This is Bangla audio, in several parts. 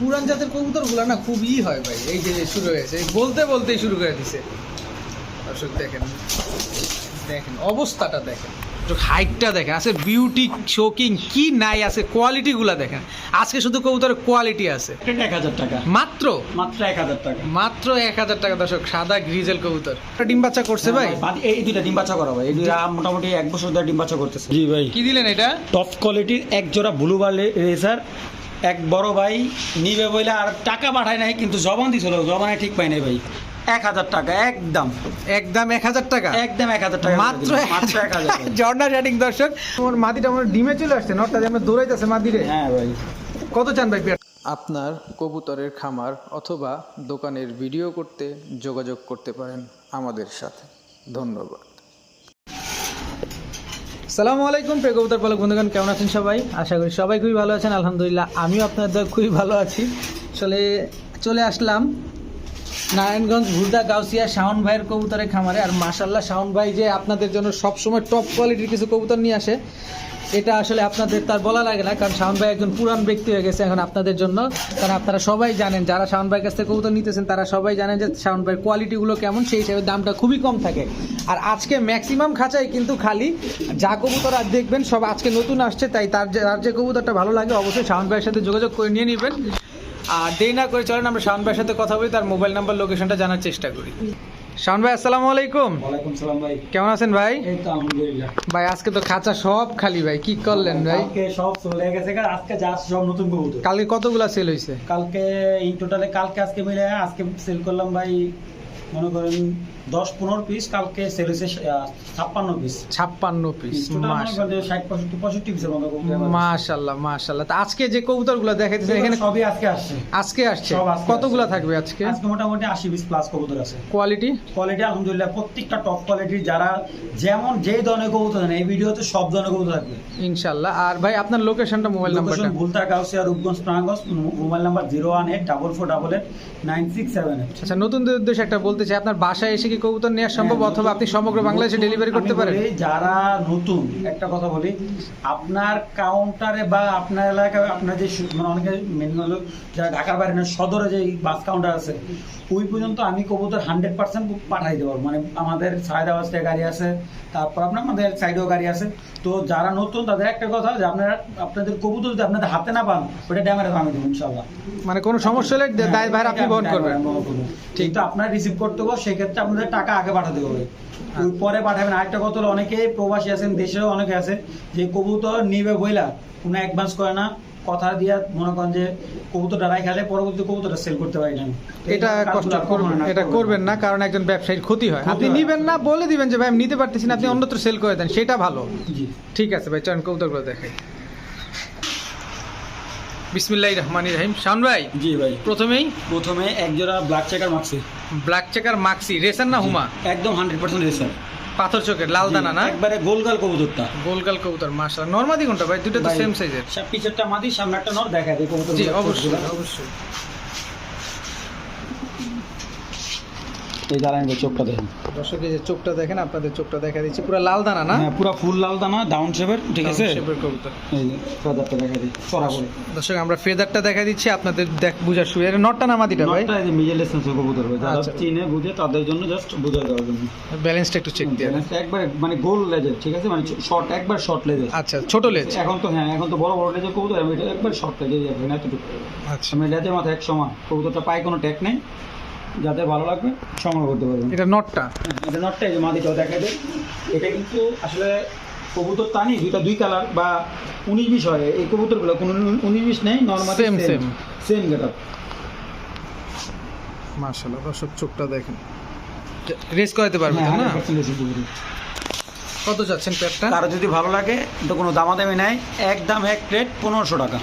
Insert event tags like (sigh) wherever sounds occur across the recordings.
পুরান জাতের কবুতরগুলো না খুব ই হয় ভাই এই যে শুরু হয়েছে। এই বলতে বলতেই শুরু করে দিছে। দর্শক দেখেন দেখেন অবস্থাটা দেখেন। হাইটটা দেখেন আছে বিউটি শোকিং কি নাই আছে কোয়ালিটিগুলো দেখেন। আজকে শুধু কবুতরের কোয়ালিটি আছে। এক হাজার টাকা। মাত্র? মাত্র এক হাজার টাকা। মাত্র এক হাজার টাকা দর্শক সাদা গ্রিজেল কবুতর। একটা ডিম বাচ্চা করছে ভাই? এই দুইটা ডিম বাচ্চা করা ভাই। এই দুইটা মোটামুটি এক বছর ধরে ডিম বাচ্চা করতেছে। জি ভাই। কি দিলেন এটা? টপ কোয়ালিটির এক জোড়া ব্লু বার রেসার এক বড় ভাই নিবে বইলে আর টাকা পাঠায় নাই কিন্তু জবান দিছিল। জবানে ঠিক পাই নাই ভাই। এক হাজার টাকা একদম। একদম এক হাজার টাকা? একদম এক হাজার টাকা। মাত্র মাত্র এক হাজার। (laughs) জর্না রেটিং দর্শক। আমার মাদিটা আমার ডিমে চলে আসছে নটটা যে আমরা দৌড়াইতেছে মাদিরে। হ্যাঁ ভাই। কত চান ভাই আপনার কবুতরের খামার অথবা দোকানের ভিডিও করতে যোগাযোগ করতে পারেন আমাদের সাথে। ধন্যবাদ। সালামু আলাইকুম প্রেগবতার পালক বন্ধুগণ, কেমন আছেন সবাই? আশা করি সবাই খুবই ভালো আছেন। আলহামদুলিল্লাহ, আমিও আপনাদের খুবই ভালো আছি। চলে চলে আসলাম নারায়ণগঞ্জ ভুরদা গাউসিয়া শাওন ভাইয়ের কবুতরের খামারে। আর মাসাল্লাহ শাওন ভাই যে আপনাদের জন্য সবসময় টপ কোয়ালিটির কিছু কবুতর নিয়ে আসে এটা আসলে আপনাদের তার বলা লাগে না, কারণ শাওন ভাই একজন পুরান ব্যক্তি হয়ে গেছে এখন আপনাদের জন্য। কারণ আপনারা সবাই জানেন, যারা শাওন ভাইয়ের কাছ থেকে কবুতর নিতেছেন, তারা সবাই জানেন যে শাওন ভাইয়ের কোয়ালিটিগুলো কেমন, সেই হিসাবে দামটা খুবই কম থাকে। আর আজকে ম্যাক্সিমাম খাঁচাই কিন্তু খালি। যা কবুতর আর দেখবেন, সব আজকে নতুন আসছে, তাই তার যে তার যে কবুতরটা ভালো লাগে, অবশ্যই শাওন ভাইয়ের সাথে যোগাযোগ করে নিয়ে নেবেন। আর দেরি না করে চলেন, আমরা শাওন ভাইয়ের সাথে কথা বলি, তার মোবাইল নাম্বার লোকেশনটা জানার চেষ্টা করি। শাওন ভাই আসসালামু আলাইকুম। ওয়ালাইকুম সালাম ভাই। কেমন আছেন ভাই? এই তো আলহামদুলিল্লাহ। ভাই আজকে তো খাঁচা সব খালি ভাই কি করলেন ভাই? কালকে সব চলে গেছে আজকে যা সব নতুন কবুতর। কালকে কতগুলা সেল হয়েছে কালকে এই টোটালে কালকে আজকে মিলে আজকে সেল করলাম ভাই মনে করেন দশ পনেরো পিস কালকে সেল হয়েছে ছাপ্পান্ন পিস ছাপ্পান্ন পিস মাশাল্লাহ। মাশাল্লাহ তা আজকে যে দেখাইতেছেন এখানে সবই আজকে আসছে। আজকে আসছে? কতগুলা। থাকবে আজকে? আজকে মোটামুটি আশি পিস প্লাস কবুতর আছে। কোয়ালিটি কোয়ালিটি আলহামদুলিল্লাহ প্রত্যেকটা টপ কোয়ালিটির যারা যেমন যেই ধরনের কবুতর দেন এই ভিডিওতে সব ধরনের কবুতর থাকবে। ইনশাল্লাহ। আর ভাই আপনার লোকেশনটা মোবাইল নাম্বারটা? Bhulta Rupganj প্রাঙ্গস mobile number zero one eight double four double eight nine six seven আচ্ছা নতুনদের উদ্দেশ্যে একটা বলতে চাই আপনার বাসায় এসে কি কবুতর নেওয়া সম্ভব হ্যাঁ, অথবা আপনি সমগ্র বাংলাদেশে ডেলিভারি করতে পারেন? যারা নতুন একটা কথা বলি আপনার কাউন্টারে বা আপনার এলাকায় আপনার যে মানে অনেকে মেন হলো যারা ঢাকার বাইরে না, সদরে যে বাস কাউন্টার আছে ওই পর্যন্ত আমি কবুতর হান্ড্রেড পার্সেন্ট পাঠাই দেবো। মানে আমাদের সায়দাবাদ থেকে গাড়ি আছে তারপর আপনার আমাদের সাইডেও গাড়ি আছে। তো যারা নতুন তাদের একটা কথা যে আপনারা আপনাদের কবুতর যদি আপনাদের হাতে না পান ওটা ড্যামের আমি দেবো ইনশাল্লাহ মানে কোনো সমস্যা হলে হ্যাঁ, দায় ভাই আপনি বহন করবেন। ঠিক। তো আপনার রিসিভ করতে হবে সেক্ষেত্রে আপনাদের টাকা আগে পাঠাতে হবে। পরে পাঠাবেন। আরেকটা কথা হলো অনেকে প্রবাসী আছেন দেশেও অনেকে আছে যে কবুতর নিবে বইলা কোনো অ্যাডভান্স করে না। কথা দিয়ে মনে করেন যে কবুতরটা পরবর্তী কবুতরটা সেল করতে পারি না এটা কষ্ট করবেন এটা করবেন না। কারণ একজন ব্যবসায়ীর ক্ষতি হয়। আপনি নিবেন না বলে দিবেন যে ভাই আমি নিতে পারতেছি না আপনি অন্যত্র সেল করে দেন। সেটা ভালো। ঠিক আছে ভাই চয়ন কবুতরগুলো দেখে বিসমিল্লাহ রহমান রহিম। শান ভাই জি ভাই। প্রথমেই প্রথমে একজোড়া ব্ল্যাক চেকার মাক্সি ব্ল্যাক চেকার মাক্সি রেসার না হুমা একদম হান্ড্রেড পার্সেন্ট রেসার পাথর চোখের লাল দানা না? একবারে গোলগাল কবুতরটা। গোলগাল কবুতর মাশাআল্লাহ। নরমাদি কোনটা ভাই? দুটো তো সেম সাইজের পিছেরটা মাদি সামনে একটা নর দেখা যায় কবুতর জি অবশ্যই অবশ্যই। এই দাঁড়ান চোখটা দেখেন। দর্শক এই যে চোখটা দেখেন আপনাদের চোখটা দেখা দিচ্ছি। পুরো লাল দানা না? হ্যাঁ পুরো ফুল লাল দানা ডাউন শেপের ঠিক আছে? শেপের কবুতর। এই ফেদারটা দেখা দিই চড়া করে। দর্শক আমরা ফেদারটা দেখা দিচ্ছি আপনাদের দেখ বুঝার সুবিধা। এটা নটটা না মাদিটা ভাই? নটটা এই যে মিজেল এসেন্স কবুতর ভাই। যারা আচ্ছা। চিনে বুঝে তাদের জন্য জাস্ট বুঝে দেওয়ার জন্য। ব্যালেন্সটা একটু চেক দিয়ে। একবার মানে গোল লেজের ঠিক আছে? মানে শর্ট একবার শর্ট লেজের আচ্ছা ছোট লেজ এখন তো হ্যাঁ এখন তো বড় বড় লেজের কবুতর আমি এটা একবার শর্ট লেজে যাবে না এতটুকু। আচ্ছা। আমি লেজের মাথা এক সমান। কবুতরটা পায়ে কোনো ট্যাক নেই। যাদের ভালো লাগবে সংগ্রহ করতে পারবেন। এটা নটটা? হ্যাঁ, এটা নটটা এই যে মাদিটাও দেখা দেয় এটা কিন্তু আসলে কবুতর টানি দুইটা দুই কালার বা উনিশ বিশ হয়। এই কবুতরগুলো কোনো উনিশ বিশ নেই normal Same, same. Same get up মাশাআল্লাহ দর্শক চোখটা দেখেন। রেস করাতে পারবেন হ্যাঁ না? কত যাচ্ছেন প্যাকটা কারও যদি ভালো লাগে তো কোনো দামাদামি নাই। এক দাম এক প্লেট পনেরোশো টাকা।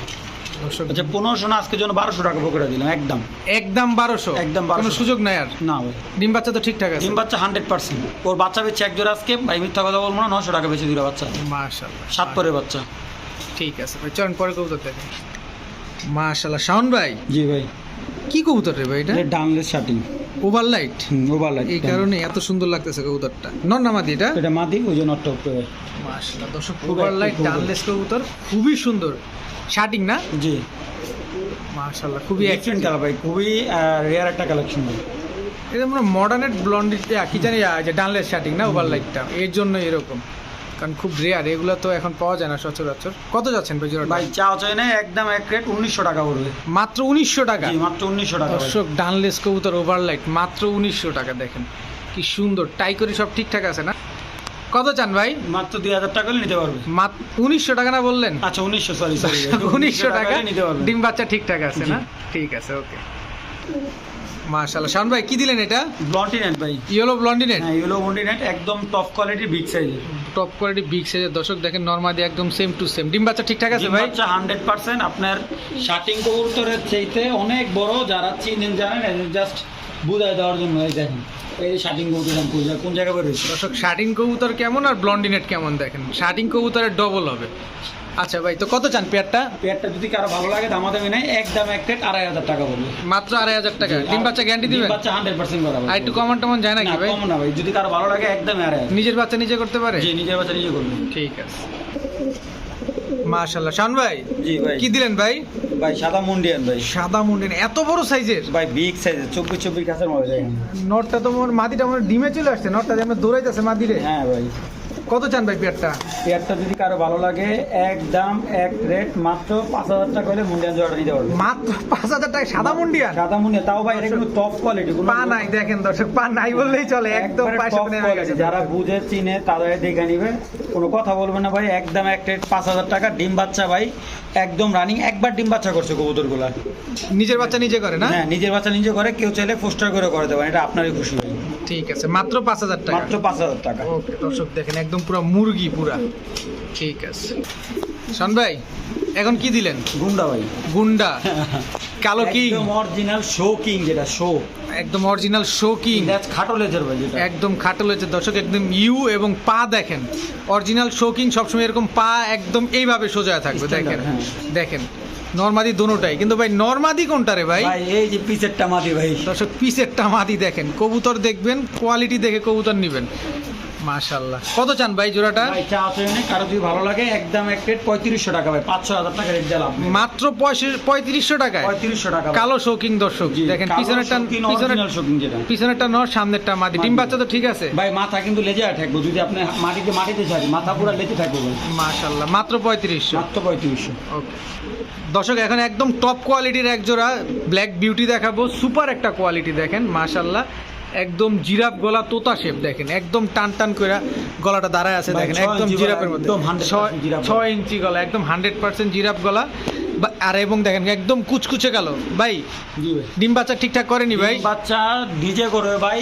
আচ্ছা পনেরোশো না আজকের জন্য বারোশো টাকা পকেটে দিলাম একদম। একদম বারোশো? একদম কোনো সুযোগ নাই আর? না ভাই। ডিম বাচ্চা তো ঠিকঠাক আছে। ডিম বাচ্চা হান্ড্রেড পার্সেন্ট ওর বাচ্চা বেছে একজোর আজকে ভাই মিথ্যা কথা বলব না নশো টাকা বেছে দিল বাচ্চা। মাশাল্লাহ সাত পরের বাচ্চা। ঠিক আছে ভাই চলেন পরে কবুতর দেখেন মাশাল্লাহ শাওন ভাই? জি ভাই। কি কবুতর রে ভাই এটা? এটা ডানলেস shirting over light over light এই কারণে এত সুন্দর লাগতেছে কবুতরটা। নর নামাদি এটা? এটা মাদি ওই যে নটটা উপরে। মাশাআল্লাহ দর্শক খুব ওভার active লাইট ডানলেস কবুতর খুবই সুন্দর। শার্টিং না? জি। মাশাল্লাহ খুবই ডিফারেন্ট কালার ভাই খুবই রেয়ার একটা কালেকশন এটা মানে মডার্নের ব্লন্ড কি জানি যে ডানলেস শার্টিং না ওভার লাইটটা এর জন্য এরকম। কারণ খুব রেয়ার এগুলো তো এখন পাওয়া যায় না সচরাচর। কত যাচ্ছেন ভাই ভাই চা চাই না একদম এক রেট উনিশশো টাকা পড়বে। মাত্র উনিশশো টাকা? মাত্র উনিশশো টাকা। দর্শক ডানলেস কবুতর ওভারলাইট মাত্র উনিশশো টাকা দেখেন। কি সুন্দর টাই করে সব ঠিকঠাক আছে না? কত চান ভাই? মাত্র দুই হাজার টাকা নিতে পারবে। মাত্র উনিশশো টাকা না বললেন? আচ্ছা উনিশশো সরি (laughs) সরি উনিশশো টাকা নিতে পারবে। ডিম বাচ্চা ঠিকঠাক আছে না? ঠিক আছে ওকে মাশাল্লাহ শান ভাই কি দিলেন এটা? ব্লন্টিনেট ভাই। ইয়েলো ব্লন্ডিনেট হ্যাঁ ইউলো ব্লন্টিনেট একদম টপ কোয়ালিটির বিগ সাইজের টপ কোয়ালিটি বিগ সাইজের দর্শক দেখেন নর্মালি একদম সেম টু সেম ডিম বাচ্চা ঠিকঠাক আছে ভাই? বাচ্চা হান্ড্রেড পার্সেন্ট আপনার শার্টিং কবুতরের চাইতে অনেক বড় যারা চিনেন জানেন জাস্ট বুঝাই দেওয়ার জন্য। এই দেখেন এই শার্টিং কবুতর কোন জায়গায়- বেরোচ্ছে দর্শক শার্টিং কবুতর কেমন আর ব্লন্ডিনেট কেমন দেখেন? শার্টিং কবুতরের ডবল হবে। আচ্ছা ভাই তো কত চান পেয়ারটা? পেয়ারটা যদি কারও ভালো লাগে দামাদামি নাই একদম এক প্লেট আড়াই হাজার টাকা পড়বে মাত্র আড়াই হাজার টাকা? ডিম বাচ্চা গ্যারান্টি দিবেন? বাচ্চা হান্ড্রেড পার্সেন্ট করা আর একটু কমন টমন যায় নাকি ভাই? কম না ভাই যদি কারও ভালো লাগে একদম আড়াই হাজার। নিজের বাচ্চা নিজে করতে পারে? জি নিজের বাচ্চা নিজে করবে। ঠিক আছে। মাশাল্লাহ শান ভাই জি ভাই। কি দিলেন ভাই? ভাই সাদা মুন্ডিয়ান ভাই। সাদা মুন্ডেন এত বড় সাইজের? ভাই বিগ সাইজের চব্বিশ চব্বিশ কাছের মধ্যে যায় নটটা তো মোর মাদিটা আমার ডিমে চলে আসছে। নটটা যেমন দৌড়াইতেছে মাদিরে হ্যাঁ ভাই। কত চান ভাই পেয়ারটা পেয়ারটা যদি কারও ভালো লাগে একদম এক রেট মাত্র পাঁচ হাজার টাকা হলে মুন্ডিয়ান জোড়া দিতে পারবে। মাত্র পাঁচ হাজার টাকা সাদা মুন্ডিয়ান? সাদা মুন্ডিয়া তাও ভাই এটা কিন্তু টপ কোয়ালিটি পা নাই দেখেন দর্শক পা নাই বললেই চলে একদম যারা বুঝে চিনে তাদের দেখে নিবে। কোনো কথা বলবে না ভাই একদম এক রেট পাঁচ হাজার টাকা ডিম বাচ্চা ভাই একদম রানিং একবার ডিম বাচ্চা করছে কবুতরগুলা নিজের বাচ্চা নিজে করে না? হ্যাঁ নিজের বাচ্চা নিজে করে কেউ চাইলে পোস্টার করে করে দেবেন এটা আপনারই খুশি ঠিক আছে মাত্র পাঁচ হাজার টাকা। মাত্র পাঁচ হাজার টাকা। ওকে দর্শক দেখেন একদম পুরো মুরগি পুরা। ঠিক আছে। শোন ভাই এখন কি দিলেন? গুন্ডা ভাই। গুন্ডা। (laughs) কালো কিং। একদম অরিজিনাল শো কিং যেটা শো একদম অরিজিনাল শো কিং খাটো লেজার ভাই যেটা। একদম খাটো হয়েছে দর্শক একদম ইউ এবং পা দেখেন। অরিজিনাল শোকিং সবসময় এরকম পা একদম এইভাবে সোজা থাকবে দেখেন। হ্যাঁ। দেখেন। নর্মাদি দোনোটাই কিন্তু ভাই নর্মাদি কোনটা রে ভাই? ভাই এই যে পিসেরটা মাদি ভাই। দর্শক পিসেরটা মাদি দেখেন। কবুতর দেখবেন কোয়ালিটি দেখে কবুতর নেবেন। মাশাল্লাহ কত চান ভাই জোড়াটা? ভাই চা আছে কারও যদি ভালো লাগে একদম এক প্লেট পঁয়ত্রিশশো টাকা ভাই পাঁচশো হাজার টাকা রেট দিলাম মাত্র পঁয়ষট্টি- পঁয়ত্রিশশো টাকায়? পঁয়ত্রিশশো টাকা কালো শৌকিং দর্শক। দেখেন পিছনেরটা শৌখিন, পিছনের যেটা। পিছনেরটা নর সামনেরটা মাদি ডিম বাচ্চা তো ঠিক আছে। ভাই মাথা কিন্তু লেজে থাকব যদি আপনি মাটিতে মাটিতে ছাড়ি মাথা পুরো লেজে থাকব ভাই। মাশাল্লাহ মাত্র পঁয়ত্রিশশো। মাত্র পঁয়ত্রিশশো। ওকে। দর্শক এখন একদম টপ কোয়ালিটির এক জোড়া ব্ল্যাক বিউটি দেখাবো। সুপার একটা কোয়ালিটি দেখেন মাশাল্লাহ একদম জিরাফ গলা তোতা শেপ দেখেন একদম টান টান করে গলাটা দাঁড়ায় আছে দেখেন একদম জিরাফের মধ্যে। ছয়- ইঞ্চি গলা একদম হান্ড্রেড পার্সেন্ট জিরাফ গলা আর এবং দেখেন একদম কুচকুচে গেল ভাই ডিম বাচ্চা ঠিকঠাক করেনি ভাই? বাচ্চা ডিজে করবে ভাই।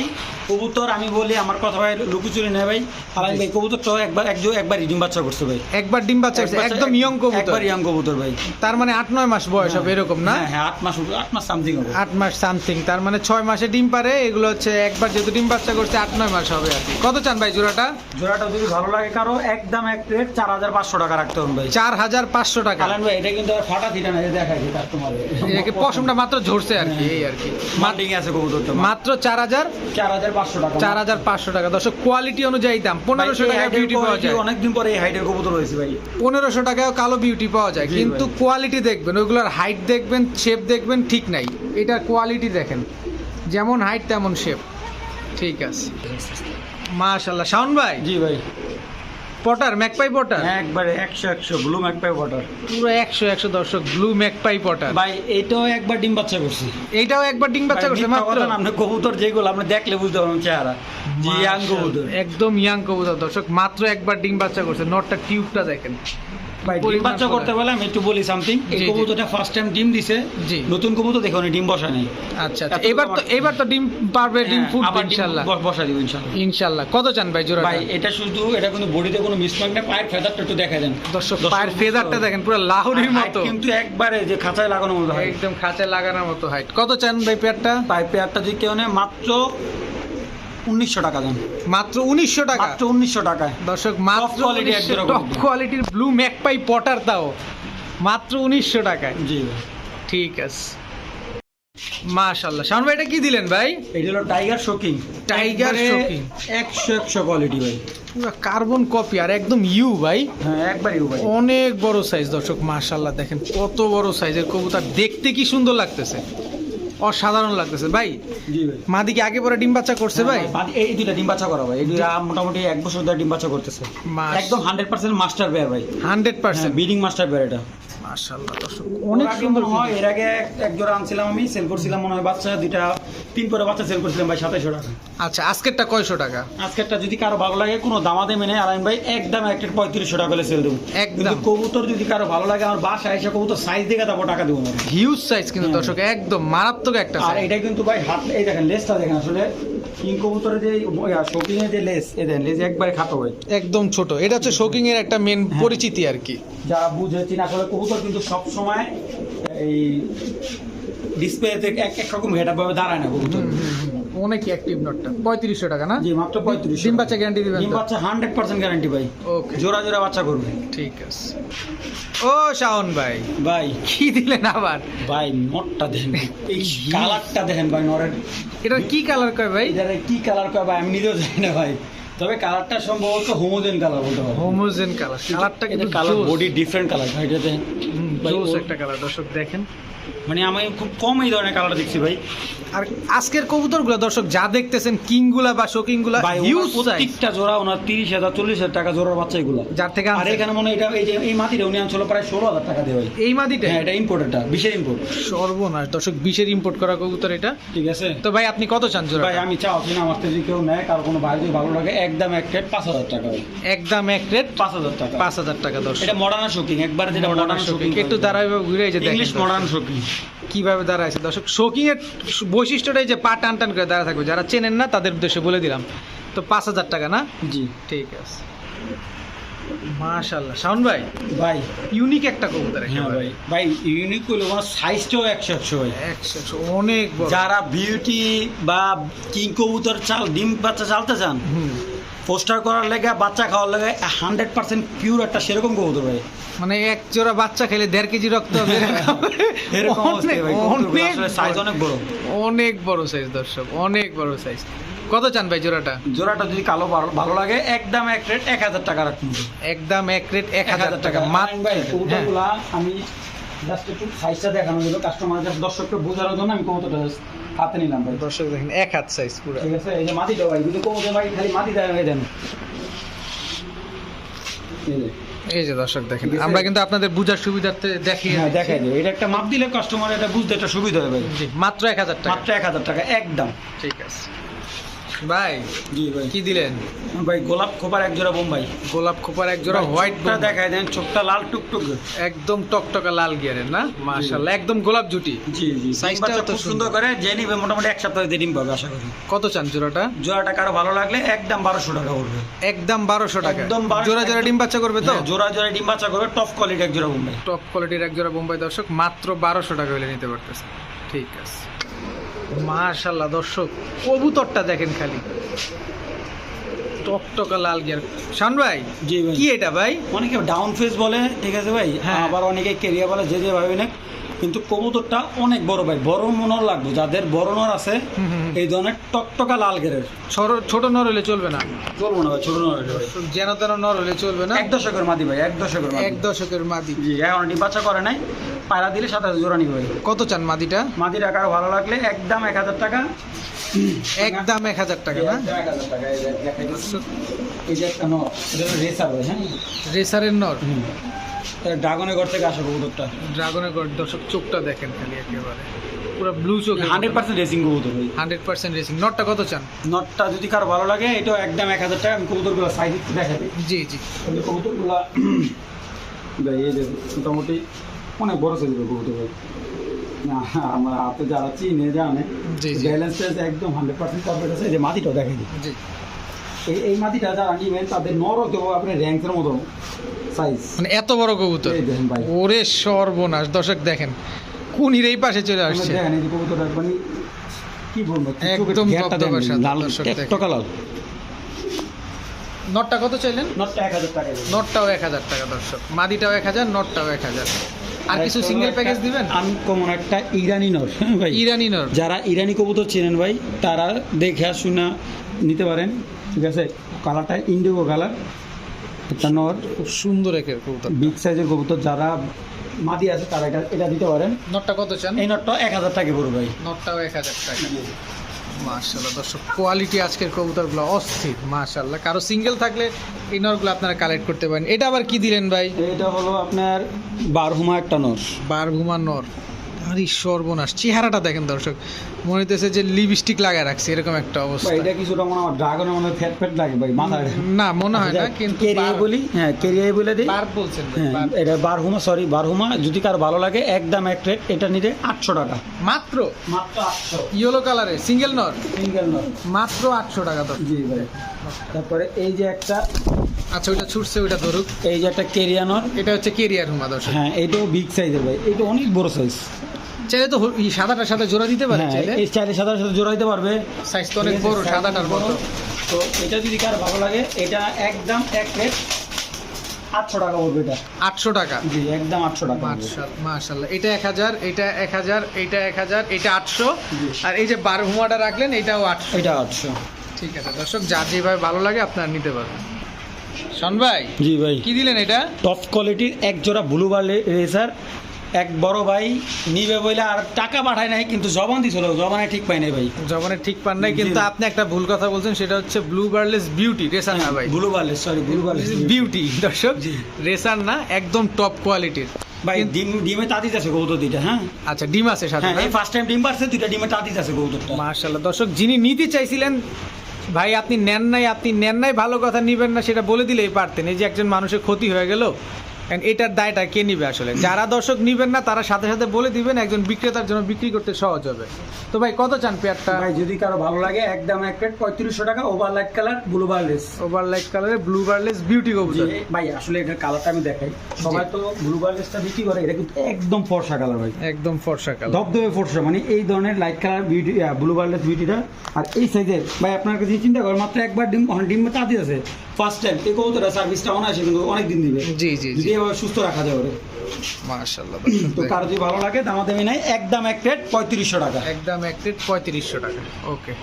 কবুতর আমি বলি আমার কথা ভাই লুকুচুরি নেই ভাই। আলাই ভাই কবুতর তো একবার একজন একবার ডিম বাচ্চা করছে ভাই। একবার ডিম বাচ্চা করছে একদম ইয়ং কবুতর। একবার ইয়াং কবুতর ভাই। তার মানে আট নয় মাস বয়স হবে এরকম না? হ্যাঁ হ্যাঁ আট মাস আট মাস সামথিং হবে। আট মাস সামথিং তার মানে ছয় মাসে ডিম পারে এগুলো হচ্ছে একবার যেহেতু ডিম বাচ্চা করছে আট নয় মাস হবে আর কি। কত চান ভাই জোড়াটা? জোড়াটা যদি ভালো লাগে কারও একদম এক হাজার পাঁচশো টাকা রাখতে হবে ভাই। চার হাজার পাঁচশো টাকা। কালান ভাই এটা কিন্তু ফাটা থিটা না দেখাই কাস্টমার পশমটা মাত্র ঝরছে আর কি এই আর কি। মাল্টিং আছে কবুতরটা মাত্র চার হাজার? চার হাজার পাঁচশো টাকা। চার হাজার পাঁচশো টাকা। দর্শক কোয়ালিটি অনুযায়ী দাম পনেরোশো টাকা বিউটি পাওয়া যায়। অনেকদিন পরে এই হাইটের কবুতর হয়েছে ভাই। পনেরোশো টাকায় কালো বিউটি পাওয়া যায় কিন্তু কোয়ালিটি দেখবেন ওইগুলোর হাইট দেখবেন শেপ দেখবেন ঠিক নাই। এটার কোয়ালিটি দেখেন। যেমন হাইট তেমন শেপ ঠিক আছে। মাশাল্লাহ শাওন ভাই? জি ভাই। Pouter magpie pouter? একবারে একশো একশো ব্লু ম্যাকপাই পটার। পুরো একশো একশো দর্শক ব্লু ম্যাকপাই পটার। ভাই এটাও একবার ডিম বাচ্চা করছি। এটাও একবার ডিম বাচ্চা করছে মাত্র? আপনি কবুতর যেগুলো আপনি দেখলে বুঝতে পারবেন চেহারা। ইয়াং কবুতর। একদম ইয়াং কবুতর দর্শক মাত্র একবার ডিম বাচ্চা করছে নটটা টিউবটা দেখেন। ডিম বাচ্চা করতে বলে আমি একটু বলি সামথিং এই। কবুতরটা ফার্স্ট টাইম ডিম দিছে। নতুন কবুতর দেখো ডিম বসা নেই। আচ্ছা আচ্ছা। এবার তো এবার তো ডিম পারবে ডিম হ্যাঁ, ফুটবে ব- বসা দিব ইনশাল্লাহ। ইনশাল্লাহ। কত চান ভাই জোড়া ভাই এটা শুধু এটা কিন্তু বডিতে কোনো মিসমার্ক না পায়ের ফেদারটা একটু দেখা দেন। দর্শক পায়ের ফেদারটা দেখেন পুরো লাহুরির মতো। কিন্তু একবারে যে খাঁচায় লাগানো মতো একদম খাঁচায় লাগানোর মতো হাইট কত চান ভাই পেয়ারটা? পাই পেয়ারটা যদি কেউ নেয় মাত্র উনিশশো টাকা দাম মাত্র উনিশশো টাকা? মাত্র উনিশশো টাকায়। দর্শক মাত্র টপ কোয়ালিটির ব্লু ম্যাকপাই পটার তাও। মাত্র উনিশশো টাকায়। জি ঠিক আছে। শাওন ভাই এটা কি দিলেন ভাই? এটা হলো টাইগার শোকিং Tiger shocking। একশো একশো কোয়ালিটি ভাই। কার্বন কপি আর একদম ইউ ভাই। হ্যাঁ ভাই। অনেক বড় সাইজ দর্শক মাশাল্লাহ দেখেন কত বড় সাইজের কবুতর। দেখতে কি সুন্দর লাগতেছে। অসাধারণ লাগতেছে। ভাই ভাই। মাদি কি আগে পরে ডিম বাচ্চা করছে ভাই? এই দুইটা ডিম বাচ্চা করা ভাই। এই দুইটা মোটামুটি এক বছর ধরে ডিম বাচ্চা করতেছে। একদম হান্ড্রেড পার্সেন্ট মাস্টার বেয়ার ভাই। হান্ড্রেড পার্সেন্ট বিডিং মাস্টার বেয়ার এটা। দর্শক অনেক সুন্দর হয় এর আগে এক- জোড়া আনছিলাম আমি সেল করছিলাম মনে হয় বাচ্চা দুইটা তিন করে বাচ্চা সেল করছিলাম ভাই সাতাইশো টাকা। আচ্ছা আজকেরটা কয়শো টাকা? আজকেরটা যদি কারও ভালো লাগে কোনো দামাতে মেনে ভাই একদম একটা পঁয়ত্রিশশো টাকা করে সেল দেবো। একদম। কিন্তু কবুতর যদি কারও ভালো লাগে আমার বাসায় এসে কবুতর সাইজ দেখে তারপর টাকা দেবো হিউজ সাইজ কিন্তু দর্শক একদম মারাত্মক একটা আর এটা কিন্তু ভাই হাত এই দেখেন লেসটা দেখেন আসলে কিং কবুতরের যে শোকিং এর যে লেস এ দেন লেস একবারে খাটো ভাই একদম ছোট। এটা হচ্ছে শোকিং এর একটা মেন হ্যাঁ। পরিচিতি আর কি। যারা বুঝে চিনা আসলে কবুতর কিন্তু সব সময় এই ডিসপ্লে থেকে এক এক রকম ভাবে দাঁড়ায় না কবুতর। অনেক অ্যাক্টিভ নটটা পঁয়ত্রিশশো টাকা না? জি মাত্র পঁয়ত্রিশ ডিম বাচ্চা গ্যারান্টি দিবেন ডিম বাচ্চা হান্ড্রেড পার্সেন্ট গ্যারান্টি ভাই। ওকে জোড়া জোড়া বাচ্চা করবে। ঠিক আছে। ও শাওন ভাই। ভাই। কি দিলেন আবার? ভাই নটটা দেখেন। (laughs) এই কালারটা দেখেন ভাই নরের এটা কি কালার কয় ভাই? এটার কি কালার কয় ভাই আমি নিজেও জানি না ভাই। তবে কালারটা সম্ভবত হোমোজেন কালার বলতে পারব হোমোজেন কালার কালারটা কিন্তু কালার বডি ডিফারেন্ট কালার ভাই ভাই, জোস একটা কালার দর্শক দেখেন। মানে আমি খুব কম এই ধরনের কালার দেখছি ভাই। আর আজকের কবুতরগুলো দর্শক যা দেখতেছেন কিংগুলা বা শোকিংগুলা হিউজ প্রত্যেকটা জোড়া ওনার তিরিশ হাজার চল্লিশ হাজার টাকা জোড়ার বাচ্চা এগুলো। যার থেকে আর। এখানে মনে এটা এই যে এই মাটিটা উনি আনছিল প্রায় ষোলো হাজার টাকা ভাই। এই মাদিটা হ্যাঁ এটা ইম্পোর্টেরটা বিশের ইম্পোর্ট সর্বনাশ দর্শক বিশের ইম্পোর্ট করা কবুতর এটা। ঠিক আছে। তো ভাই আপনি কত চান জোড়া ভাই আমি চাও কিনা আমার থেকে কেউ নেয় কারও কোনো ভাই যদি ভালো লাগে একদম এক রেট পাঁচ হাজার টাকা একদম এক রেট পাঁচ হাজার টাকা। পাঁচ হাজার টাকা দর্শক। এটা মডার্ন শোকিং একবার যেটা মডার্ন শোকিং একটু দাঁড়াই ঘুরে এই যে ইংলিশ মডার্ন শোকিং কীভাবে দাঁড়াইছে? দর্শক শোকিং এর বৈশিষ্ট্যটাই যে পা টান টান করে দাঁড়া থাকবে যারা চেনেন না তাদের উদ্দেশ্যে বলে দিলাম। তো পাঁচ হাজার টাকা না? জি। ঠিক আছে। মাশাল্লাহ শাওন ভাই? ভাই। ইউনিক একটা কবুতর হ্যাঁ ভাই। ভাই ইউনিক হলো ওনার সাইজটাও একশো একশো ভাই। একশো অনেক যারা বিউটি বা কিং কবুতর চাল ডিম বাচ্চা চালতে চান পোস্টার করার লেগে বাচ্চা খাওয়ার লেগে হান্ড্রেড পার্সেন্ট পিওর একটা সেরকম কবুতর ভাই। মানে এক জোড়া বাচ্চা খেলে দেড় কেজি রক্ত হবে এরকম (laughs) অনেক- সাইজ অনেক বড়। অনেক বড়। সাইজ দর্শক অনেক বড় সাইজ কত চান ভাই জোড়াটা? জোড়াটা যদি কালো ভালো- লাগে একদম এক রেট এক হাজার টাকা রাখুন। একদম এক রেট এক হাজার টাকা। মাত্র ভাই আমি জাস্ট একটু সাইজটা দেখানো হলো। কাস্টমার দর্শককে বোঝানোর জন্য আমি কবুতরটা হাতে নিলাম ভাই। দর্শক দেখেন এক হাত সাইজ পুরো। ঠিক আছে এই যে মাটিটা ভাই যদি কবুতর ভাই খালি মাটি দেয় দেন। এই যে। দর্শক দেখেন আমরা কিন্তু আপনাদের বুঝার সুবিধার্থে দেখিয়ে হ্যাঁ দেখাই দেবে এটা একটা মাপ দিলে কাস্টমার এটা বুঝতে একটা সুবিধা হবে। মাত্র এক হাজার টাকা। মাত্র এক হাজার টাকা একদম। ঠিক আছে। ভাই জি ভাই। কি দিলেন? ভাই গোলাপ খোপার এক জোড়া বোম্বাই। গোলাপ খোপার এক জোড়া হোয়াইট দেখায় দেন চোখটা লাল টুকটুক। একদম টকটকা লাল গিয়ারের না? মাশাআল্লাহ একদম গোলাপ জুটি জি জি। সাইজটা তো সুন্দর। করে যে নিবে মোটামুটি এক সপ্তাহে ডিম পাবে আশা করি। কত চান জোড়াটা? জোড়াটা কারও ভালো লাগলে একদম বারোশো টাকা পড়বে একদম বারোশো টাকা। একদম 1200 জোড়া জোড়া ডিম বাচ্চা করবে তো? হ্যাঁ, জোড়া জোড়া ডিম বাচ্চা করবে টপ কোয়ালিটি এক জোড়া বোম্বাই। টপ কোয়ালিটির এক জোড়া বোম্বাই দর্শক মাত্র বারোশো টাকা হলে নিতে পারতেছে। ঠিক আছে। মাশাল্লাহ দর্শক কবুতরটা দেখেন খালি। টকটকা লাল গিয়ার শান ভাই জি ভাই। কি এটা ভাই? অনেকে ডাউন ফেস বলে ঠিক আছে ভাই? হ্যাঁ। আবার অনেকে কেরিয়া বলে যে যে ভাবে না কিন্তু কবুতরটা অনেক বড় ভাই বড় মনর লাগবে যাদের বড় নর আছে। এই ধরনের টকটকা লাল গেরের ছোট- নর হলে চলবে না? চলবো না ভাই ছোট নর যেন তেন নর হলে চলবে না? এক দশকের মাদি ভাই এক দশকের এক দশকের মাদি। জি এখন বাচ্চা করে নাই পায়রা দিলে সাত হাজার জোড়া নিবে কত চান মাদিটা? মাদির আকার ভালো লাগলে একদম এক হাজার টাকা। একদম এক হাজার টাকা না? হ্যাঁ। রেসারের নর? ড্রাগনের ঘর থেকে আসা কবুতরটা? ড্রাগনের গড় দর্শক চোখটা দেখেন খালি একেবারে। পুরো ব্লু চোখ হান্ড্রেড পার্সেন্ট রেসিং কবুতর হান্ড্রেড পার্সেন্ট রেসিং নটটা কত চান? নটটা যদি কারও ভালো লাগে এটাও একদম এক হাজার টাকা আমি কবুতরগুলো সাইজ একটু জি জি। কবুতরগুলো এই যে মোটামুটি অনেক বড় সাইজের কবুতর আমার হাতে যারা চিনে জানে ব্যালেন্সটা একদম হান্ড্রেড পার্সেন্ট পারফেক্ট আছে যে মাটিটাও দেখাই দিই। জি। এই এই মাটিটা যারা নিবেন তাদের নরও দেবো আপনি র্যাঙ্কের মতো সাইজ। মানে এত বড় কবুতর? ওরে সর্বনাশ। দর্শক দেখেন কুনির এই পাশে চলে আসছে। দেখেন এই কবুতরটা মানে কি বলব একদম ঘেরটা সাদা, দর্শক দেখেন। নটটা কত চাইলেন? নটটা টাকা নটটাও এক হাজার টাকা দর্শক। মাদিটাও এক হাজার নটটাও এক হাজার। আর কিছু সিঙ্গেল প্যাকেজ দিবেন? আনকমন একটা ইরানি নর (laughs) ভাই। ইরানি নর। যারা ইরানি কবুতর চেনেন ভাই তারা দেখে শুনে নিতে পারেন। ঠিক আছে? কালারটা ইন্ডিগো কালার একটা নর খুব সুন্দর একের কবুতর বিগ সাইজের কবুতর যারা মাদি আছে তারা এটা এটা দিতে পারেন নটটা কত চান এই নটটা এক হাজার টাকা পড়বে ভাই নটটাও এক হাজার টাকা মাশাল্লাহ দর্শক কোয়ালিটি আজকের কবুতরগুলো অস্থির মাশাল্লাহ কারও সিঙ্গেল থাকলে এই নরগুলো আপনারা কালেক্ট করতে পারেন এটা আবার কি দিলেন ভাই এটা হলো আপনার বারহুমা একটা নর বারভুমা নর আরে সর্বনাশ। চেহারাটা দেখেন দর্শক মনে হইতেছে যে লিপস্টিক লাগায় রাখছে এরকম একটা অবস্থা। এটা কিছুটা মনে হয় ড্রাগনের মনে ফ্যাট ফ্যাট লাগে ভাই মাথায়। না মনে হয় না কিন্তু কেরিয়াই বলি হ্যাঁ কেরিয়াই বলে দিই। বার বলছেন ভাই, হ্যাঁ। এটা বারহুমা সরি বারহুমা যদি কার ভালো লাগে একদম এক রেট এটা নিতে আটশো টাকা। মাত্র? মাত্র আটশো। ইয়েলো কালারে সিঙ্গেল নর সিঙ্গেল নট মাত্র আটশো টাকা তো জি ভাই। তারপরে এই যে একটা আচ্ছা ওইটা ছুটছে ওইটা ধরুক। এই যে একটা কেরিয়ানর এটা হচ্ছে কেরিয়ার হুমা দর্শক। হ্যাঁ এইটাও বিগ সাইজের ভাই এটা অনেক বড় সাইজ চাইলে তো সাদাটার সাথে জোড়া দিতে পারে হ্যাঁ চাইলে? এই চাইলে সাদার সাথে জোড়া দিতে পারবে। সাইজ তো অনেক বড় সাদাটার বড়। তো এটা যদি কার ভালো লাগে এটা একদম এক প্লেট আটশো টাকা পড়বে এটা। আটশো টাকা। জি একদম আটশো টাকা। মার্শাল্লাহ এটা এক হাজার এটা এক হাজার এটা এক হাজার এটা আটশো। আর এই যে রাখলেন এটাও আটশো। এটা আটশো। ঠিক আছে দর্শক যার যেভাবে ভালো লাগে আপনারা নিতে পারবেন। শোন ভাই জি ভাই। কি দিলেন এটা? টপ কোয়ালিটির এক জোড়া ব্লু বার রেসার এক বড় ভাই নিবে বলে আর টাকা পাঠায় নাই কিন্তু জবান দিছিল জবানে ঠিক পাই নাই ভাই। জবানে ঠিক পান নাই কিন্তু আপনি একটা ভুল কথা বলছেন সেটা হচ্ছে ব্লু বার্লেস বিউটি রেসার না ভাই। Blue barless sorry blue barless beauty দর্শক। রেসার না একদম টপ কোয়ালিটির ভাই ডিম ডিমে তাঁতিতে আছে কবুতর দুইটা হ্যাঁ? আচ্ছা ডিম আছে সাথে হ্যাঁ এই ফার্স্ট টাইম ডিম পারছে দুইটা ডিমে তাঁতিতে আছে কবুতরটা। মার্শাল্লাহ দর্শক যিনি নিতে চাইছিলেন ভাই আপনি নেন নাই আপনি নেন নাই ভালো কথা নিবেন না সেটা বলে দিলেই পারতেন। এই যে একজন মানুষের ক্ষতি হয়ে গেল এটার দায়টা কে নিবে আসলে? যারা দর্শক নিবেন না তারা সাথে সাথে বলে দিবেন একজন বিক্রেতার জন্য বিক্রি করতে সহজ হবে। তো ভাই কত চান পেয়ারটা? ভাই যদি কারও ভালো লাগে একদম এক প্লেট পঁয়ত্রিশশো টাকা over light colour blue barless over light কালারের ব্লু বার্লেস বিউটি কবুতর ভাই আসলে এটার কালারটা আমি দেখাই। সবাই তো ব্লু বারলেসটা বিক্রি করে এটা কিন্তু একদম ফর্সা কালার ভাই। একদম ফর্সা কালার ধবধবে ফর্সা মানে এই ধরনের light colour beauty blue barless বিউটিটা আর এই সাইজের ভাই আপনার কাছে চিন্তা করেন মাত্র একবার ডিম ডিম তাঁতি আছে। ফার্স্ট টাইম এই কবুতরা সার্ভিসটা আছে কিন্তু অনেক দিন দিবে। জি জি জি। সুস্থ রাখা যায় ওরে। মার্শাল্লাহ তো কারও যদি ভালো লাগে দামা দামি নাই একদম এক প্লেট পঁয়ত্রিশশো টাকা। একদম এক প্লেট পঁয়ত্রিশশো টাকা ওকে।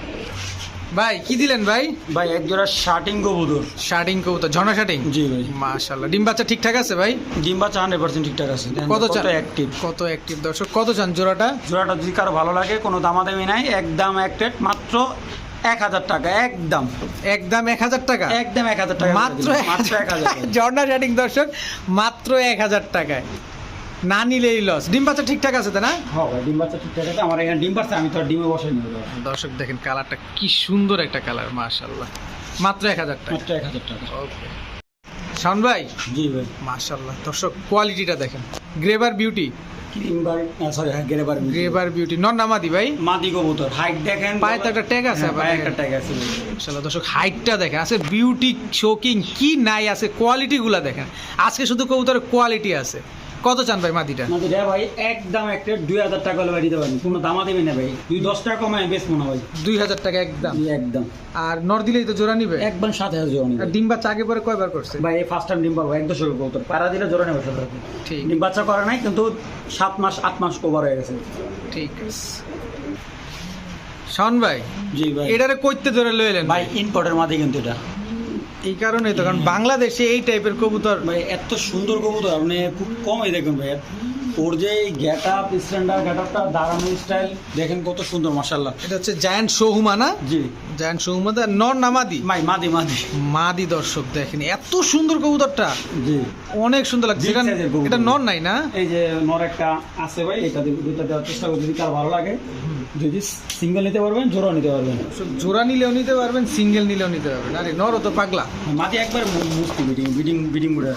ভাই কি দিলেন ভাই? ভাই এক জোড়া শার্টিং কবুতর। শার্টিং কবুতর ঝর্ণা শার্টিং জি ভাই। মাশাল্লাহ ডিম বাচ্চা ঠিকঠাক আছে ভাই? ডিম বাচ্চা হান্ড্রেড পার্সেন্ট ঠিকঠাক আছে। কত চান? অ্যাক্টিভ কত অ্যাক্টিভ দর্শক কত চান জোড়াটা? জোড়াটা যদি কারও ভালো লাগে কোনো দামাদামি নাই একদম এক প্লেট মাত্র এক হাজার টাকা একদম। একদম এক হাজার টাকা? একদম এক হাজার টাকা মাত্র মাত্র এক হাজার টাকা। (laughs) ঝর্ণা দর্শক মাত্র এক হাজার টাকায়। না নিলেই লস ডিম বাচ্চা ঠিকঠাক আছে তো না? হ্যাঁ ডিম বাচ্চা ঠিকঠাক আছে। আমার এখানে ডিম পাচ্ছে আমি তো ডিমে বসাই নিব দর্শক দেখেন কালারটা কি সুন্দর একটা কালার মাশাল্লাহ মাত্র এক হাজার টাকা। মাত্র এক হাজার টাকা। ওকে শাওন ভাই? জি ভাই। দর্শক কোয়ালিটিটা দেখেন। গ্রেভার বিউটি ক্রিমবার সরি হ্যাঁ গেরেবার বিউটি নন নামাদি ভাই? মাদি কবুতর। হাইট দেখেন পায়ে তো একটা ট্যাগ আছে হ্যাঁ, পায়ে একটা ট্যাগ আছে। ভাই। দর্শক হাইটটা দেখেন। আছে বিউটি শোকিং কি নাই আছে কোয়ালিটিগুলো দেখেন। আজকে শুধু কবুতরের কোয়ালিটি আছে। কত চান ভাই মাটিটা? রে ভাই একদম একটা দুই হাজার টাকা হলে ভাই দিতে পারি কোনো দামা দেবে না ভাই। দুই দশ টাকা কমায় বেশ মনে হয়। দুই হাজার টাকা একদম? একদম। আর নর দিলেই তো জোড়া নিবে? একদম সাত হাজার জোড়া নিবে। ডিম বাচ্চা আগে পরে কয়বার করছে? ভাই এই ফার্স্ট টাইম ডিম পাবো এক দশকের কবুতর পাড়া দিলে জোড়া নেবে সাথে। ঠিক। ডিম বাচ্চা করে নাই কিন্তু সাত মাস আট মাস কভার হয়ে গেছে। ঠিক আছে। শন ভাই জি ভাই। এটারে কইতে ধরে লয়ে এলেন ভাই। ইম্পোর্টের মাদি কিন্তু এটা। এই কারণে তো কারণ বাংলাদেশে এই টাইপের কবুতর ভাই এত সুন্দর কবুতর আপনি খুব কমই দেখবেন ভাই। ওর যে গেট আপ স্ট্যান্ডার্ড গেট আপটা দাঁড়ানো স্টাইল দেখেন কত সুন্দর মাসাল্লাহ এটা হচ্ছে জায়ান্ট সৌহুমা না? জি। জায়ান্ট সৌহুমা দা নর নামাদি ভাই মাদি মাদি। মাদি দর্শক দেখেন এত সুন্দর কবুতরটা। জি। অনেক সুন্দর লাগছে। এটা এটা নর নাই না? এই যে নর একটা আছে ভাই এটা দুইটা দেওয়ার চেষ্টা করছি যদি কার ভালো লাগে। যদি সিঙ্গেল নিতে পারবেন জোড়া নিতে পারবেন। জোড়া নিলেও নিতে পারবেন সিঙ্গেল নিলেও নিতে পারবেন। আরে নরও তো পাগলা। মাদি একবার মুস্তি বিডিং বিডিং বিডিং করে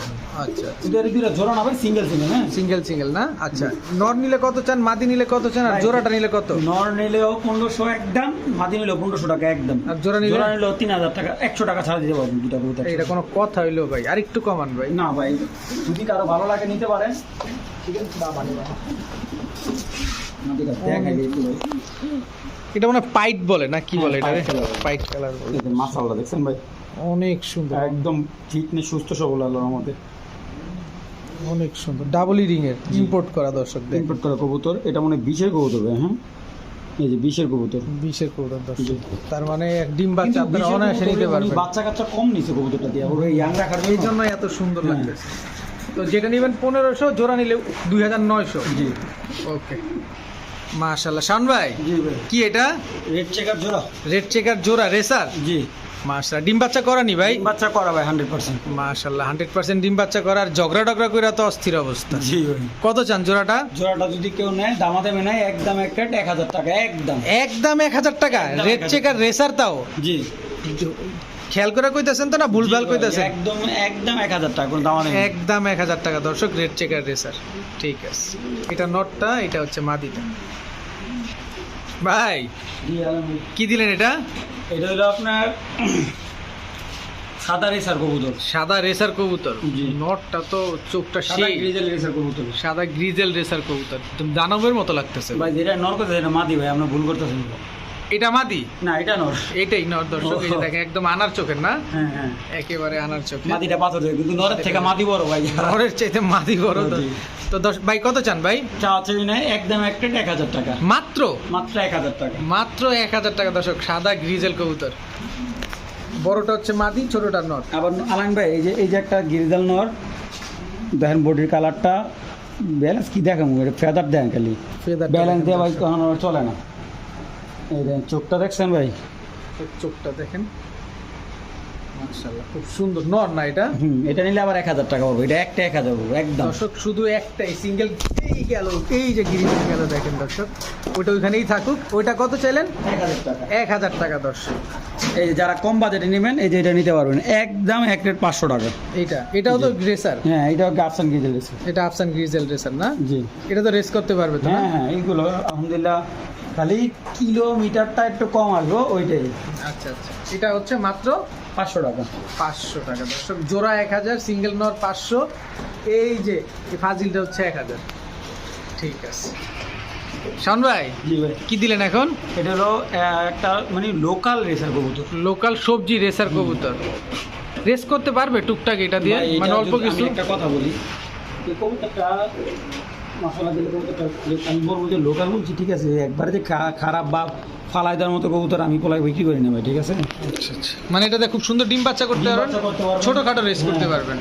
আচ্ছা কিন্তু এর দুইটা জোড়া না ভাই সিঙ্গেল সিঙ্গেল হ্যাঁ? সিঙ্গেল সিঙ্গেল না? আচ্ছা নর নিলে কত চান মাদি নিলে কত চান আর জোড়াটা নিলে কত? নর নিলেও পনেরোশো একদম মাদি নিলেও পনেরোশো টাকা একদম। আর জোড়া নিলে? জোড়া নিলেও তিন হাজার টাকা একশো টাকা ছাড়া দিতে পারবেন দুটা কবুতর এটা কোনো কথা হইল ভাই আর একটু কমান ভাই। না ভাই যদি কারও ভালো লাগে নিতে পারেন। ঠিক আছে বা ভালো লাগে। না, ঠিক আছে, দেখাই একটু ভাই। এটা মানে পাইট বলে না কি বলে এটা হ্যাঁ, পাইট কালার। বলে। দেখছেন ভাই? অনেক সুন্দর। একদম ফিটনেস সুস্থ সবল আল্লাহর মধ্যে অনেক সুন্দর। ডাবল রিং এর ইম্পোর্ট করা দর্শক ইম্পোর্ট করা কবুতর এটা মানে বিশের কবুতর হ্যাঁ? এই যে বিশের কবুতর? বিশের কবুতর দর্শক। তার মানে এক ডিম বাচ্চা আপনারা অনায়াসে নিতে পারবেন। বাচ্চা কাচ্চা কম নিছে কবুতরটা দিয়ে। ওর ইয়াং রাখার এই জন্য। এত সুন্দর। লাগতেছে। তো যেটা নেবেন পনেরোশো জোড়া নিলে দুই হাজার নয়শো। জি। ওকে। মাশাল্লাহ শান ভাই জি ভাই। কি এটা? রেড চেকার জোড়া। রেড চেকার জোড়া রেসার জি। মাশাল্লাহ ডিম বাচ্চা করানি ভাই? বাচ্চা করা ভাই হান্ড্রেড পার্সেন্ট মাশাল্লাহ হান্ড্রেড পার্সেন্ট ডিম বাচ্চা করার ঝগড়া টগড়া করে তো অস্থির অবস্থা। জি ভাই। কত চান জোড়াটা? জোড়াটা যদি কেউ নেয় দামা দামে নেয় একদম একটা এক হাজার টাকা একদম। একদম এক হাজার টাকা? একদম রেড চেকার রেসার তাও? জি। খেয়াল করে কইতেছেন তো না ভুলভাল কইতেছেন? একদম একদম এক হাজার টাকা কোনো দামা নেই। একদম এক হাজার টাকা দর্শক রেড চেকার রেসার ঠিক আছে। এটা নটটা এটা হচ্ছে মাদিটা। ভাই কি দিলেন এটা? এটা হলো আপনার সাদা রেসার কবুতর। সাদা রেসার কবুতর। নটটা তো চোখটা সাদা সেই। গ্রিজেল রেসার কবুতর। সাদা গ্রিজেল রেসার কবুতর। দানবের মতো লাগতেছে। ভাই যেটা নর করতেছে এটা মাদি ভাই আমরা ভুল করতেছেন এটা মাদি? না এটা নর। এটাই নর দর্শক এই দেখেন একদম আনার চোখের না? হ্যাঁ হ্যাঁ। একেবারে আনার চোখে মাদিটা পাথর কিন্তু নরের থেকে মাদি বড় ভাই। নরের চাইতে মাদি বড় তো। তো দশ ভাই কত চান ভাই? চা চেয়ে নেয় একদম একটা এক হাজার টাকা। মাত্র? মাত্র এক হাজার টাকা। মাত্র এক হাজার টাকা দর্শক সাদা গ্রিজেল কবুতর। বড়টা হচ্ছে মাদি ছোটটা নর। আবার আলান ভাই এই যে এই যে একটা গিরিজাল নর দেখেন বডির কালারটা ব্যালেন্স কি দেখেন এটা ফেদার দেন খালি। ব্যালেন্স দেওয়া ভাই চলে না। এই দেখেন চোখটা দেখছেন ভাই? চোখটা দেখেন। মাশাআল্লাহ খুব সুন্দর। নর না এটা? হুম এটা নিলে আবার এক হাজার টাকা পড়বে। এটা একটা এক হাজার পড়বে একদম। দর্শক শুধু একটাই সিঙ্গেল এই গেল এই যে গিরিজেল গেল দেখেন দর্শক ওইটা ওইখানেই থাকুক। ওইটা কত চাইলেন? এক হাজার টাকা। এক হাজার টাকা দর্শক। এই যে যারা কম বাজেটে নেবেন এই যে এটা নিতে পারবেন। একদম এক রেট পাঁচশো টাকা। এইটা এটাও তো রেসার হ্যাঁ এটা গাফসান গ্রিজেল রেসে এটা আফসান গ্রিজেল রেসার না? জি। এটা তো রেস করতে পারবে তো না? হ্যাঁ হ্যাঁ এইগুলো আলহামদুলিল্লাহ খালি কিলোমিটারটা একটু কম আসবে ওইটাই। আচ্ছা আচ্ছা। এটা হচ্ছে মাত্র পাঁচশো টাকা। পাঁচশো টাকা। দর্শক জোড়া এক হাজার সিঙ্গেল নর পাঁচশো। এই যে এই ফাজিলটা হচ্ছে এক হাজার। ঠিক আছে। জি ভাই। কি দিলেন এখন? এটা হলো একটা মানে লোকাল রেসার কবুতর। লোকাল সবজি রেসার কবুতর। রেস করতে পারবে টুকটাক এটা দিয়ে? মানে অল্প কিছু? একটা কথা বলি। কবুতরটা মশলা দিলে কবুতরটা আমি বলব যে লোকাল বলছি ঠিক আছে একবারে যে খারাপ বা ফালাই দেওয়ার মতো কবুতর আমি পোলাই বিক্রি করি না ভাই ঠিক আছে? আচ্ছা আচ্ছা। মানে এটাতে খুব সুন্দর ডিম বাচ্চা করতে পারবেন? করতে। ছোটখাটো রেস করতে হ্যাঁ। পারবেন।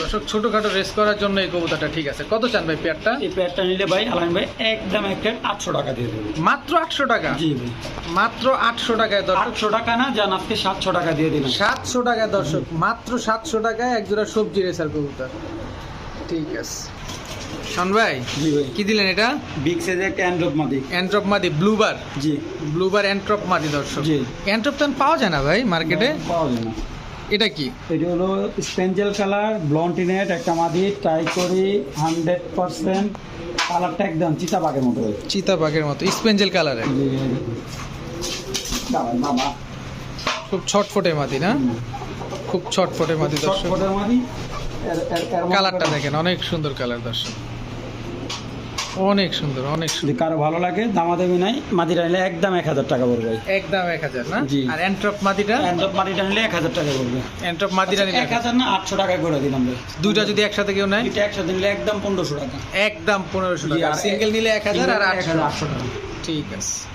দর্শক ছোটখাটো রেস করার জন্য এই কবুতরটা ঠিক আছে। কত চান ভাই পেয়ারটা? এই প্যাডটা নিলে ভাই আলাম ভাই একদম একটা আটশো টাকা দিয়ে দেবো। মাত্র আটশো টাকা? জি ভাই। মাত্র আটশো টাকায় দর্শক। আটশো টাকা না যান আজকে সাতশো টাকা দিয়ে দিলাম। সাতশো টাকায় দর্শক মাত্র সাতশো টাকায় এক জোড়া সবজি রেসার কবুতর। ঠিক আছে। শোন ভাই কি দিলেন এটা? বিগ সাইজের একটা অ্যান্ড্রপ মাদি অ্যান্ট্রপ মাদি ব্লুবার জি। ব্লুবার অ্যান্ট্রপ মাদি দর্শক। জি। অ্যান্ট্রপ তো পাওয়া যায় না ভাই মার্কেটে পাওয়া যায় না। এটা কি? এটা হলো স্পেঞ্জেল কালার ব্লন্টিনেট একটা মাদি ট্রাই করি হান্ড্রেড পার্সেন্ট কালারটা একদম চিতাবাগের মতো। চিতা বাঘের মতো স্পেঞ্জেল বাবা। খুব ছটফটে মাদি না? খুব ছটফটে মাদি দর্শক। কালারটা দেখেন অনেক সুন্দর কালার দর্শক। অনেক সুন্দর অনেক যদি সুন্দর। কারও ভালো লাগে দামাদামি নাই মাদিটা নিলে একদম এক হাজার টাকা পড়বে। একদম এক হাজার না? জি। আর এন্ট্রপ মাদিটা অ্যান্ড্রপ মাদিটা নিলে এক হাজার টাকা পড়বে। এন্ট্রপ মাদিটা নিলে এক হাজার না আটশো টাকা করে দিলাম ভাই দুইটা যদি একসাথে কেউ নেয়? একসাথে নিলে একদম পনেরোশো টাকা। একদম পনেরোশো টাকা। আর সিঙ্গেল নিলে এক হাজার আর আটশো। হাজার আটশো টাকা। ঠিক আছে।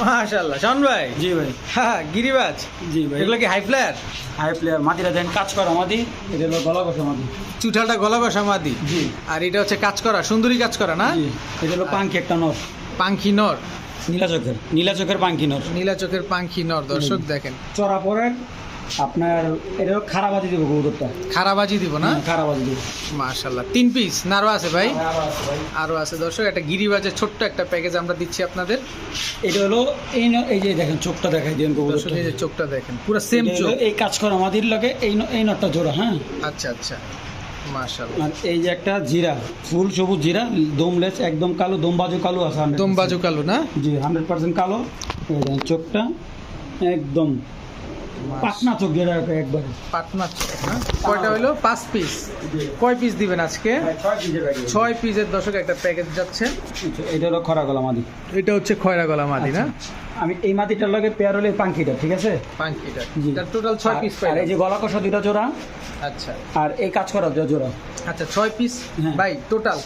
মাশাল্লাহ শোন ভাই? জি ভাই। হ্যাঁ গিরিবাজ? জি ভাই। এগুলো কি হাই প্লেয়ার হাই প্লেয়ার মাদিরা দেন কাজ করা মাদি এটা হলো গলা কষা মাদি চুঠালটা গলা কষা মাদি জি। আর এটা হচ্ছে কাজ করা সুন্দরী কাজ করা না? জি। এটা হলো পাঙ্খি একটা নর। পাঙ্খি নর। নীলা চোখের নীলা চোখের পাঙ্কি নর। নীলা চোখের পাঙ্খি নর দর্শক দেখেন। চড়া পরে আপনার এটা হলো খারাবাজি দেবো কবুতরটা। খারাবাজি দিব না? খারাবাজি দেবো। মাশাল্লাহ। তিন পিস আছে ভাই? আবার আছে ভাই। আরও আছে। দর্শক একটা গিরিবাজের ছোট্ট একটা প্যাকেজ আমরা দিচ্ছি আপনাদের। এটা হলো এই এই যে দেখেন চোখটা দেখাই দিন কবুতরটা। এই যে চোখটা দেখেন পুরো সেম চোখ। এই কাজ করা মাদির লগে এই এই নটটা জোড়া হ্যাঁ? আচ্ছা আচ্ছা। মাশাল্লাহ। আর এই যে একটা জিরা ফুল সবুজ জিরা দমলেস একদম কালো দম বাজু কালো আছে 100% দম বাজু কালো না? জি হান্ড্রেড পার্সেন্ট কালো। এই দেখেন চোখটা একদম পাটনা চোখ রাখবে একবারে। পাটনা চোখ কয়টা হইল পাঁচ পিস কয় পিস দিবেন আজকে? ছয় পিসের দশক একটা প্যাকেজ যাচ্ছে। এটা হলো খরা গলা মাদি। এটা হচ্ছে খয়রা গলা মাদি না? আমি এই মাটিটার লগে পেয়ার হলে পাঙ্কিটা ঠিক আছে? পাঙ্কিটা। এটা টোটাল ছয় পিস আর এই যে গলা কষা দুইটা জোড়া। আচ্ছা। আর এই কাজ করা দুটা জোড়া। আচ্ছা ছয় পিস হ্যাঁ। ভাই টোটাল?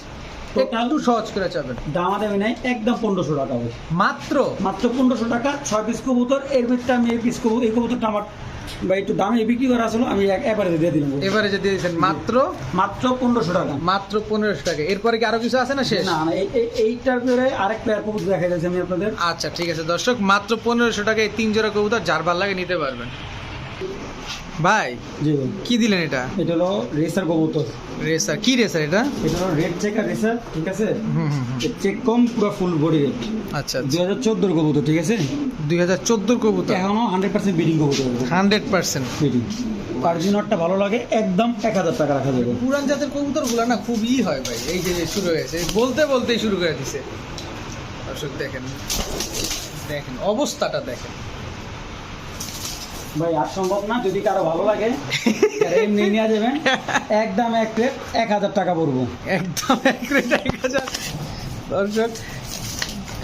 একটু সহজ করে যাবেন দামা দামি নাই একদম পনেরোশো টাকা মাত্র? মাত্র পনেরোশো টাকা ছয় পিস কবুতর এর ভিতরে আমি এই পিস কবুতর এই কবুতরটা আমার বা একটু দামে বিক্রি করা আসলো আমি এবারে দিয়ে দিলাম। এবারে যে দিয়েছেন মাত্র? মাত্র পনেরোশো টাকা। মাত্র পনেরোশো টাকা। এরপরে কি আরও কিছু আছে না শেষ? না না এই- এই- এইটার পরে আরেক পেয়ার কবুতর দেখা যাচ্ছে আমি আপনাদের। আচ্ছা ঠিক আছে। দর্শক মাত্র পনেরোশো টাকায় তিন জোড়া কবুতর যার ভালো লাগে নিতে পারবেন। ভাই জি। কি দিলেন এটা? এটা হলো রেসার কবুতর। রেসার কি রেসার এটা? এটা হলো রেড চেকার রেসার ঠিক আছে? হুম হুম হুম। চেক কম পুরো ফুল বডি রেট আচ্ছা দুই হাজার চোদ্দোর কবুতর ঠিক আছে? দুই হাজার চোদ্দোর কবুতর? এখনও হান্ড্রেড পার্সেন্ট বিডিং কবুতর। Hundred percent. বিডিং পার্জিনটটা ভালো লাগে একদম এক হাজার টাকা রাখা যাবে। পুরান জাতের কবুতরগুলো না খুবই হয় ভাই এই যে শুরু হয়েছে। বলতে বলতেই শুরু করে দিছে। দর্শক দেখেন দেখেন অবস্থাটা দেখেন। ভাই আর সম্ভব না যদি কারও ভালো লাগে এমনি নিয়ে যাবেন একদম এক প্লেট এক হাজার টাকা পড়ব। একদম accurate এক হাজার। দর্শক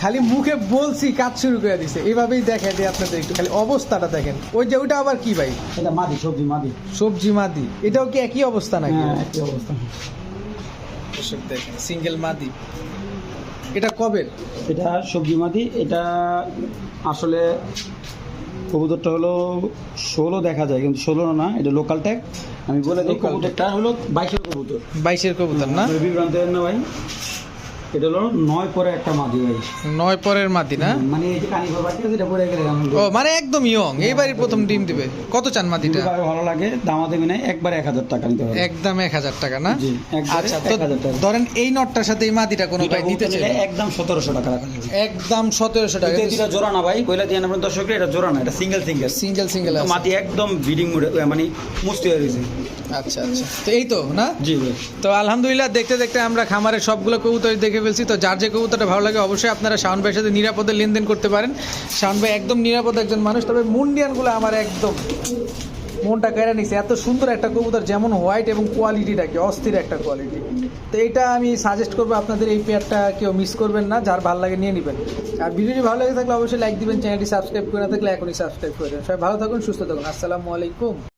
খালি মুখে বলছি কাজ শুরু করে দিছে। এইভাবেই দেখে দিই আপনাদের একটু। খালি অবস্থাটা দেখেন। ওই যে ওইটা আবার কি ভাই? এটা মাদি সবজি মাদি। সবজি মাদি। এটাও কি একই অবস্থা নাকি? হ্যাঁ একই অবস্থা। দর্শক দেখেন সিঙ্গেল মাদি। এটা কবে এটা সবজি মাদি এটা আসলে কবুতরটা হলো ষোলো দেখা যায় কিন্তু ষোলো না এটা লোকাল ট্যাগ আমি বলে দিই কবুতরটা হলো বাইশের কবুতর। বাইশের কবুতর না? বিভ্রান্ত না ভাই? এটা হলো নয় পরে একটা মাদি নয় পরের মাদি না? মানে এই যে কানি বাবা যেটা পরে গেলে ও মানে একদম ইয়ং। এইবারই প্রথম ডিম দিবে। কত চান মাদিটা? ভালো লাগে দামা দেবে না একবার এক হাজার টাকা নিতে হবে। একদম এক হাজার টাকা না? আচ্ছা তো ধরেন এই নটটার সাথে এই মাদিটা কোনো ভাই নিতে কবুতর চাই একদম সতেরোশো টাকা রাখা একদম সতেরোশো টাকা। এটা জোড়া না ভাই বইলা দিয়ে আপনার দর্শকরা এটা জোড়া না এটা সিঙ্গেল সিঙ্গেল সিঙ্গেল সিঙ্গেল মাটি একদম বিডিং মুডে মানে মুস্তি হয়ে গেছে। আচ্ছা আচ্ছা। তো এই তো না? জি। তো আলহামদুলিল্লাহ দেখতে দেখতে আমরা খামারের সবগুলো কবুতর দেখে ফেলছি। তো যার যে কবুতরটা ভালো লাগে অবশ্যই আপনারা শাওন ভাইয়ের সাথে নিরাপদে লেনদেন করতে পারেন। শাওন ভাই একদম নিরাপদ একজন মানুষ, তবে মুন্ডিয়ানগুলো আমার একদম মনটা কেড়ে নিছে। এত সুন্দর একটা কবুতর, যেমন হোয়াইট এবং কোয়ালিটিটা কি, অস্থির একটা কোয়ালিটি তো এটা আমি সাজেস্ট করব আপনাদের, এই পেয়ারটা কেউ মিস করবেন না, যার ভালো লাগে নিয়ে নেবেন। আর ভিডিওটি ভালো লাগে থাকলে অবশ্যই লাইক দিবেন চ্যানেলটি সাবস্ক্রাইব করে না থাকলে এখনই সাবস্ক্রাইব করে দেবেন। সবাই ভালো থাকুন, সুস্থ থাকুন। আসসালামু আলাইকুম।